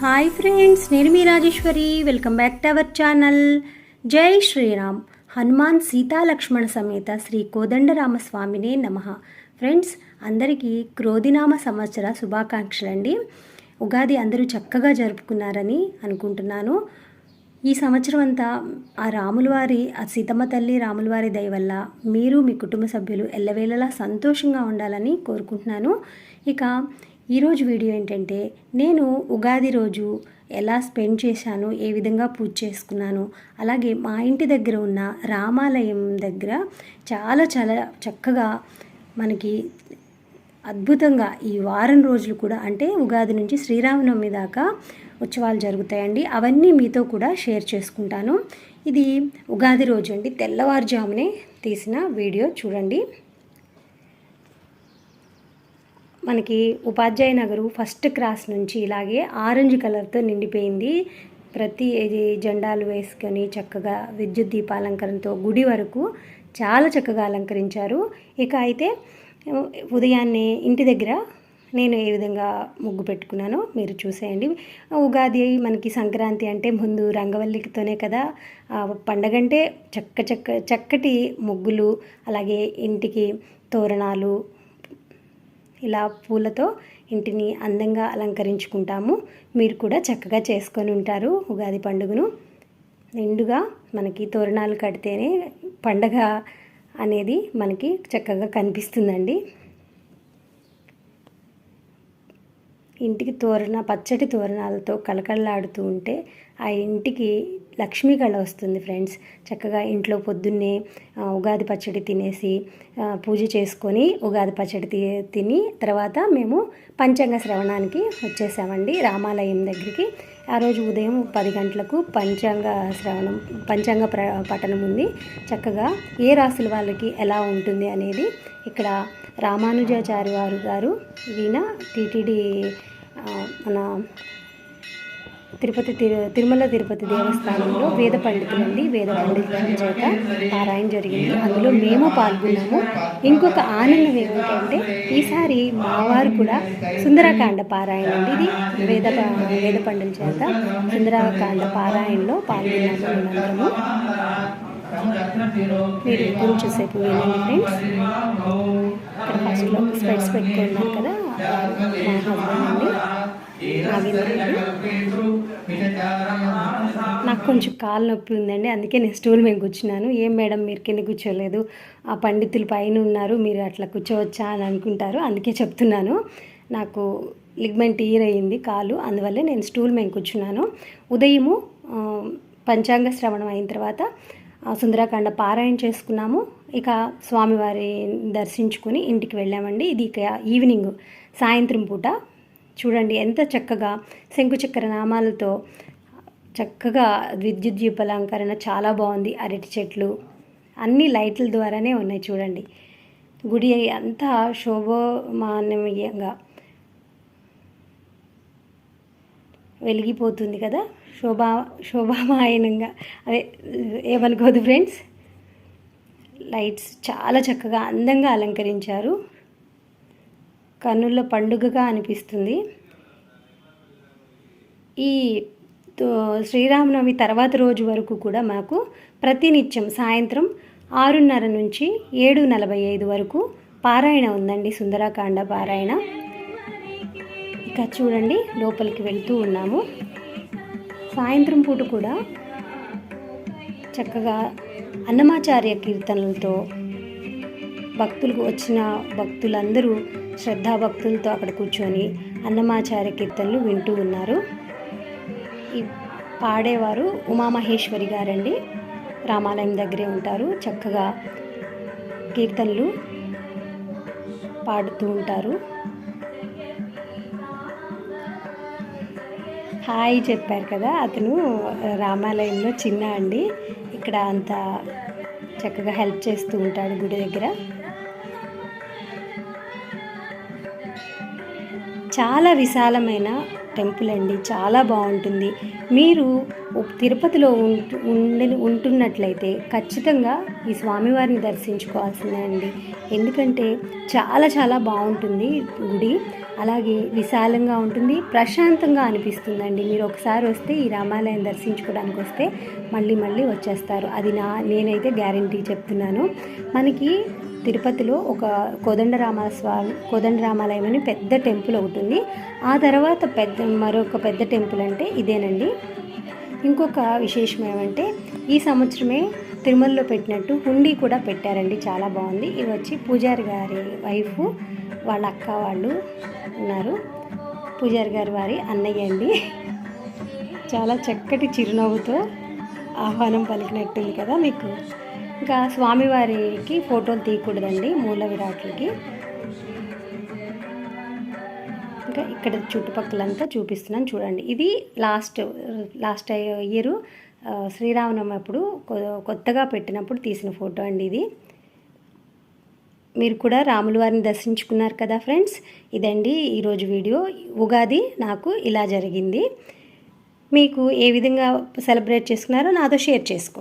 Hi friends నేను మీ Rajeshwari. Welcome back to our channel జై శ్రీరామ్. హనుమాన్ సీతా లక్ష్మణ సమేత శ్రీ కోదండరామస్వామినే నమ. ఫ్రెండ్స్ అందరికీ క్రోధినామ సంవత్సర శుభాకాంక్షలండి. ఉగాది అందరూ చక్కగా జరుపుకున్నారని అనుకుంటున్నాను. ఈ సంవత్సరం అంతా ఆ రాములవారి ఆ సీతమ్మ తల్లి రాములవారి దయ వల్ల మీరు మీ కుటుంబ సభ్యులు ఎల్లవేళలా సంతోషంగా ఉండాలని కోరుకుంటున్నాను. ఇక ఈరోజు వీడియో ఏంటంటే నేను ఉగాది రోజు ఎలా స్పెండ్ చేశాను ఏ విధంగా పూజ చేసుకున్నాను అలాగే మా ఇంటి దగ్గర ఉన్న రామాలయం దగ్గర చాలా చాలా చక్కగా మనకి అద్భుతంగా ఈ వారం రోజులు కూడా అంటే ఉగాది నుంచి శ్రీరామనవమి దాకా ఉత్సవాలు జరుగుతాయండి. అవన్నీ మీతో కూడా షేర్ చేసుకుంటాను. ఇది ఉగాది రోజు అండి. తెల్లవారుజామునే తీసిన వీడియో. చూడండి. మనకి ఉపాధ్యాయ నగరు ఫస్ట్ క్రాస్ నుంచి ఇలాగే ఆరెంజ్ కలర్తో నిండిపోయింది. ప్రతి ఇది జెండాలు వేసుకొని చక్కగా విద్యుత్ దీపాలంకరణతో గుడి వరకు చాలా చక్కగా అలంకరించారు. ఇక అయితే ఉదయాన్నే ఇంటి దగ్గర నేను ఏ విధంగా ముగ్గు పెట్టుకున్నానో మీరు చూసేయండి. ఉగాది మనకి సంక్రాంతి అంటే ముందు రంగవల్లితోనే కదా. పండగంటే చక్క చక్క చక్కటి ముగ్గులు అలాగే ఇంటికి తోరణాలు ఇలా పూలతో ఇంటిని అందంగా అలంకరించుకుంటాము. మీరు కూడా చక్కగా చేసుకొని ఉంటారు ఉగాది పండుగను. నిండుగా మనకి తోరణాలు కడితేనే పండగ అనేది మనకి చక్కగా కనిపిస్తుందండి. ఇంటికి తోరణ పచ్చటి తోరణాలతో కళకళలాడుతూ ఉంటే ఆ ఇంటికి లక్ష్మీ కళ వస్తుంది ఫ్రెండ్స్. చక్కగా ఇంట్లో పొద్దున్నే ఉగాది పచ్చడి తినేసి పూజ చేసుకొని ఉగాది పచ్చడి తిని తర్వాత మేము పంచాంగ శ్రవణానికి వచ్చేసామండి రామాలయం దగ్గరికి. ఆ రోజు ఉదయం పది గంటలకు పంచాంగ శ్రవణం పంచాంగ ప్ర పఠనం ఉంది. చక్కగా ఏ రాసుల వాళ్ళకి ఎలా ఉంటుంది అనేది ఇక్కడ రామానుజాచారి వారు గారు ఈయన టీటీడీ మన తిరుపతి తిరు తిరుమల తిరుపతి దేవస్థానంలో వేద పండితులండి వేద పండితుల చేత పారాయణ జరిగింది. అందులో మేము పాల్గొన్నాము. ఇంకొక ఆనందం ఏమిటంటే ఈసారి మావారు కూడా సుందరకాండ పారాయణ అండి. ఇది వేద వేద పండుల చేత సుందరకాండ పారాయణలో పాల్గొన్నాము మేమందరము. మీరు కొంచెం సేపు వినండి ఫ్రెండ్స్. ఇక్కడ ఫస్ట్లో స్పెట్స్ పెట్టుకున్నారు కదా మా హస్బెండ్ అండి. నాకు కొంచెం కాలు నొప్పి ఉందండి అందుకే నేను స్టూల్ మీద కూర్చున్నాను. ఏం మేడం మీరు కింద కూర్చోలేదు? ఆ పండితులు పైన ఉన్నారు మీరు అట్లా కూర్చోవచ్చా అని అనుకుంటారు. అందుకే చెప్తున్నాను నాకు లిగ్మెంట్ ఈర్ అయ్యింది కాలు అందువల్లే నేను స్టూల్ మీద కూర్చున్నాను. ఉదయము పంచాంగ శ్రవణం అయిన తర్వాత సుందరాకాండ పారాయణ చేసుకున్నాము. ఇక స్వామివారి దర్శించుకొని ఇంటికి వెళ్ళామండి. ఇది ఇక ఈవినింగ్ సాయంత్రం పూట. చూడండి ఎంత చక్కగా శంకుచక్ర నామాలతో చక్కగా విద్యుత్ దీపాలంకరణ చాలా బాగుంది. అరటి చెట్లు అన్ని లైట్ల ద్వారానే ఉన్నాయి చూడండి. గుడి అంతా శోభమానమీయంగా వెలిగిపోతుంది కదా? శోభా శోభామాయనంగా. అదే ఏమనుకోదు ఫ్రెండ్స్? లైట్స్ చాలా చక్కగా అందంగా అలంకరించారు. కన్నుల పండుగగా అనిపిస్తుంది. ఈ శ్రీరామనవమి తర్వాత రోజు వరకు కూడా మాకు ప్రతినిత్యం సాయంత్రం ఆరున్నర నుంచి ఏడు నలభై ఐదు వరకు పారాయణ ఉందండి. సుందరాకాండ పారాయణ. ఇక చూడండి లోపలికి వెళ్తూ ఉన్నాము. సాయంత్రం పూట కూడా చక్కగా అన్నమాచార్య కీర్తనలతో భక్తులకు వచ్చిన భక్తులందరూ శ్రద్ధాభక్తులతో అక్కడ కూర్చొని అన్నమాచార్య కీర్తనలు వింటూ ఉన్నారు. ఈ పాడేవారు ఉమామహేశ్వరి గారండి. రామాలయం దగ్గరే ఉంటారు. చక్కగా కీర్తనలు పాడుతూ ఉంటారు. హాయ్ చెప్పారు కదా అతను రామాలయంలో చిన్న అండి. ఇక్కడ అంత చక్కగా హెల్ప్ చేస్తూ ఉంటాడు గుడి దగ్గర. చాలా విశాలమైన టెంపుల్ అండి. చాలా బాగుంటుంది. మీరు తిరుపతిలో ఉండి ఉంటున్నట్లయితే ఖచ్చితంగా ఈ స్వామివారిని దర్శించుకోవాల్సిందే అండి. ఎందుకంటే చాలా చాలా బాగుంటుంది గుడి. అలాగే విశాలంగా ఉంటుంది. ప్రశాంతంగా అనిపిస్తుందండి. మీరు ఒకసారి వస్తే ఈ రామాలయం దర్శించుకోవడానికి వస్తే మళ్ళీ మళ్ళీ వచ్చేస్తారు. అది నా నేనైతే గ్యారంటీ చెప్తున్నాను. మనకి తిరుపతిలో ఒక కోదండరామ స్వామి కోదండరామాలయం అని పెద్ద టెంపుల్ ఒకటి ఉంది. ఆ తర్వాత పెద్ద మరొక పెద్ద టెంపుల్ అంటే ఇదేనండి. ఇంకొక విశేషం ఏమంటే ఈ సంవత్సరమే తిరుమలలో పెట్టినట్టు హుండీ కూడా పెట్టారండి. చాలా బాగుంది. ఇది వచ్చి పూజారి గారి వైఫ్ వాళ్ళ అక్క వాళ్ళు ఉన్నారు. పూజారి గారి వారి అన్నయ్య అండి. చాలా చక్కటి చిరునవ్వుతో ఆహ్వానం పలికినట్టుంది కదా మీకు. ఇంకా స్వామివారికి ఫోటోలు తీయకూడదండి మూల విరాట్లకి. ఇంకా ఇక్కడ చుట్టుపక్కలంతా చూపిస్తున్నాను. చూడండి. ఇది లాస్ట్ లాస్ట్ ఇయర్ శ్రీరామనవమి అప్పుడు కొ- కొత్తగా పెట్టినప్పుడు తీసిన ఫోటో అండి ఇది. మీరు కూడా రాముల వారిని దర్శించుకున్నారు కదా ఫ్రెండ్స్? ఇదండి ఈరోజు వీడియో. ఉగాది నాకు ఇలా జరిగింది. మీకు ఏ విధంగా సెలబ్రేట్ చేసుకున్నారో నాతో షేర్ చేసుకోండి.